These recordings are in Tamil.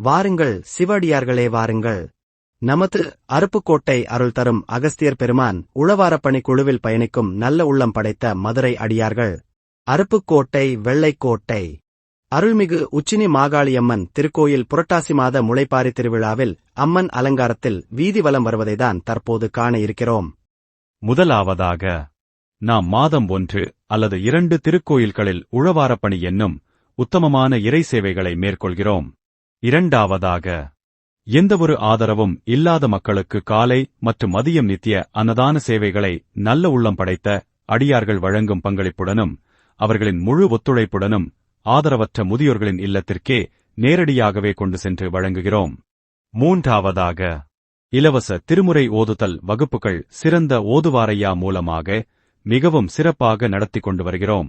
வாருங்கள் சிவடியார்களே வாருங்கள். நமது அருப்புக்கோட்டை அருள் தரும் அகஸ்தியர் பெருமான் உழவாரப்பணி குழுவில் பயணிக்கும் நல்ல உள்ளம் படைத்த மதுரை அடியார்கள். அருப்புக்கோட்டை வெள்ளைக்கோட்டை. அருள்மிகு உச்சினி மாகாளியம்மன் திருக்கோயில் புரட்டாசி மாத முளைப்பாரி திருவிழாவில் அம்மன் அலங்காரத்தில் வீதி வலம் வருவதைதான் தற்போது காண இருக்கிறோம். முதலாவதாக நாம் மாதம் ஒன்று அல்லது இரண்டு திருக்கோயில்களில் உழவாரப்பணி என்னும் உத்தமமான இறை சேவைகளை மேற்கொள்கிறோம். இரண்டாவதாக எந்தவொரு ஆதரவும் இல்லாத மக்களுக்கு காலை மற்றும் மதியம் நித்திய அன்னதான சேவைகளை நல்ல உள்ளம் படைத்த அடியார்கள் வழங்கும் பங்களிப்புடனும் அவர்களின் முழு ஒத்துழைப்புடனும் ஆதரவற்ற முதியோர்களின் இல்லத்திற்கே நேரடியாகவே கொண்டு சென்று வழங்குகிறோம். மூன்றாவதாக இலவச திருமுறை ஓதுதல் வகுப்புகள் சிறந்த ஓதுவாரையா மூலமாக மிகவும் சிறப்பாக நடத்தி கொண்டு வருகிறோம்.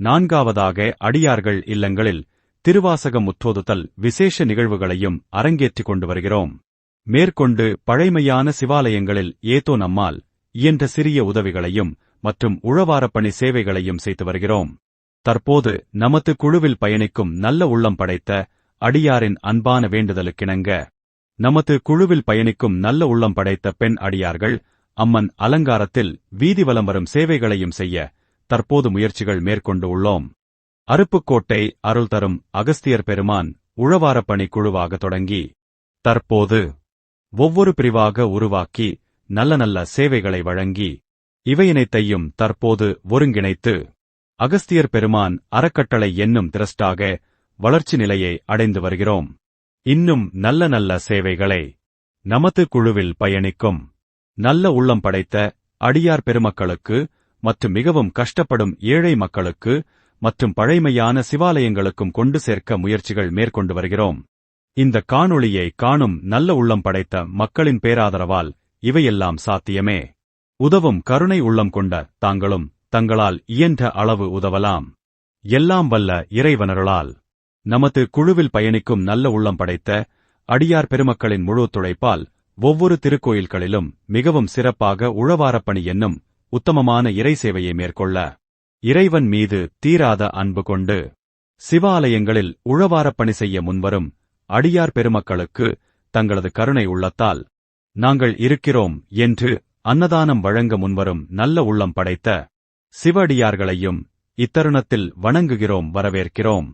நான்காவதாக அடியார்கள் இல்லங்களில் திருவாசகம் முற்றோதுதல் விசேஷ நிகழ்வுகளையும் அரங்கேற்றிக் கொண்டு வருகிறோம். மேற்கொண்டு பழைமையான சிவாலயங்களில் ஏதோ நம்மால் இயன்ற சிறிய உதவிகளையும் மற்றும் உழவாரப்பணி சேவைகளையும் செய்து வருகிறோம். தற்போது நமது குழுவில் பயணிக்கும் நல்ல உள்ளம் படைத்த அடியாரின் அன்பான வேண்டுதலுக்கிணங்க நமது குழுவில் பயணிக்கும் நல்ல உள்ளம் படைத்த பெண் அடியார்கள் அம்மன் அலங்காரத்தில் வீதி வலம் வரும் சேவைகளையும் செய்ய தற்போது முயற்சிகள் மேற்கொண்டு உள்ளோம். அருப்புக்கோட்டை அருள் தரும் அகஸ்தியர் பெருமான் உழவாரப்பணி குழுவாக தொடங்கி தற்போது ஒவ்வொரு பிரிவாக உருவாக்கி நல்ல நல்ல சேவைகளை வழங்கி இவையினைத்தையும் தற்போது ஒருங்கிணைத்து அகஸ்தியர் பெருமான் அறக்கட்டளை என்னும் திரஸ்டாக வளர்ச்சி நிலையை அடைந்து வருகிறோம். இன்னும் நல்ல நல்ல சேவைகளை நமது குழுவில் பயணிக்கும் நல்ல உள்ளம் படைத்த அடியார் பெருமக்களுக்கு மற்றும் மிகவும் கஷ்டப்படும் ஏழை மக்களுக்கு மற்றும் பழைமையான சிவாலயங்களுக்கும் கொண்டு சேர்க்க முயற்சிகள் மேற்கொண்டு வருகிறோம். இந்த காணொளியை காணும் நல்ல உள்ளம் படைத்த மக்களின் பேராதரவால் இவையெல்லாம் சாத்தியமே. உதவும் கருணை உள்ளம் கொண்ட தாங்களும் தங்களால் இயன்ற அளவு உதவலாம். எல்லாம் வல்ல இறைவனருளால். நமது குழுவில் பயணிக்கும் நல்ல உள்ளம் படைத்த அடியார் பெருமக்களின் முழு துழைப்பால் ஒவ்வொரு திருக்கோயில்களிலும் மிகவும் சிறப்பாக உழவாரப்பணி என்னும் உத்தமமான இறை சேவையை மேற்கொள்ள இறைவன் மீது தீராத அன்பு கொண்டு சிவாலயங்களில் உழவாரப் பணி செய்ய முன்வரும் அடியார் பெருமக்களுக்கு தங்களது கருணை உள்ளத்தால் நாங்கள் இருக்கிறோம் என்று அன்னதானம் வழங்க முன்வரும் நல்ல உள்ளம் படைத்த சிவடியார்களையும் இத்தருணத்தில் வணங்குகிறோம் வரவேற்கிறோம்.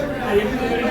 Gracias.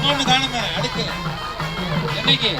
இன்னொன்று காணுமே அடுத்து. என்னைக்கு?